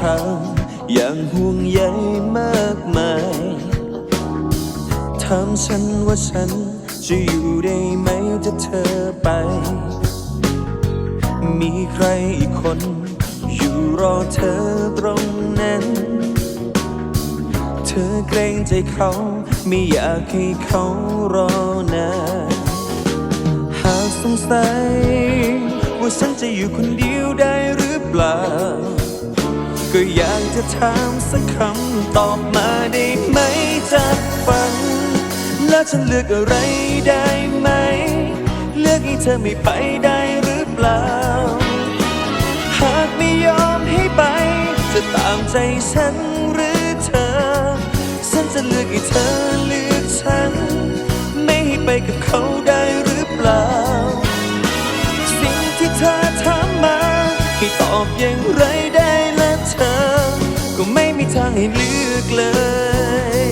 ทางอย่างห่วงใยมากมายถามฉันว่าฉันจะอยู่ได้ไหมถ้าเธอไป มีใครอีกคน อยู่รอเธอตรงนั้น เธอเกรงใจเขา ไม่อยากให้เขารอนานหากสงสัย ว่าฉันจะอยู่คนเดียวได้หรือเปล่า ก็อยากจะถามสักคำตอบมาได้ไหมจากฟังแล้วฉันเลือกอะไรได้ไหม เลือกให้เธอไม่ไปได้หรือเปล่า หากไม่ยอมให้ไป จะตามใจฉันหรือเธอ ฉันจะเลือกให้เธอเลือกฉัน ไม่ให้ไปกับเขาได้หรือเปล่า สิ่งที่เธอถามมาให้ตอบอย่างไรได้ ทางให้เลือกเลย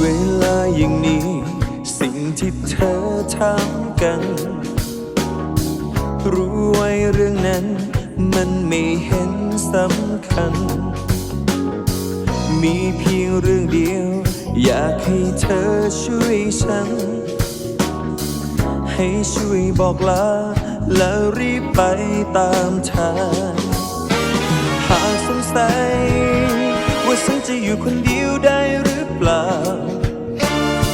เวลาอย่างนี้สิ่งที่เธอทำกัน รู้ไว้เรื่องนั้นมันไม่เห็นสำคัญ มีเพียงเรื่องเดียว อยากให้เธอช่วยฉัน ให้ช่วยบอกลาแล้วรีบไปตามทางหากสงสัย ว่าฉันจะอยู่คนเดียวได้หรือเปล่า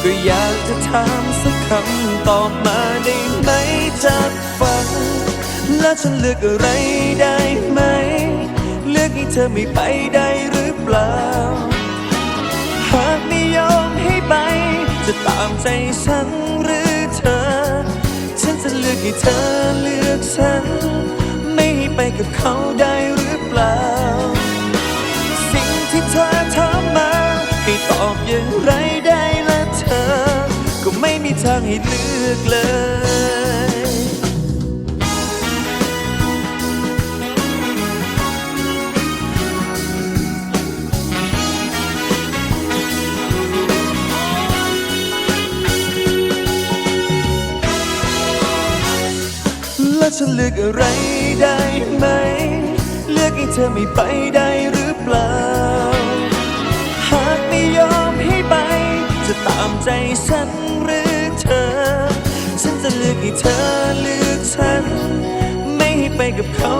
ก็อยากจะถามสักคำตอบมาได้ไหมจากฟังและฉันเลือกอะไรได้ไหม ให้เธอไม่ไปได้หรือเปล่า หากไม่ยอมให้ไป จะตามใจฉันหรือเธอ ฉันจะเลือกให้เธอเลือกฉัน ไม่ให้ไปกับเขาได้หรือเปล่า สิ่งที่เธอถามมา ให้ตอบอย่างไรได้ละเธอ ก็ไม่มีทางให้เลือกเลย แล้วฉันเลือกอะไรได้ไหม เลือกให้เธอไม่ไปได้หรือเปล่า หากไม่ยอมให้ไป จะตามใจฉันหรือเธอ ฉันจะเลือกให้เธอเลือกฉัน ไม่ให้ไปกับเขา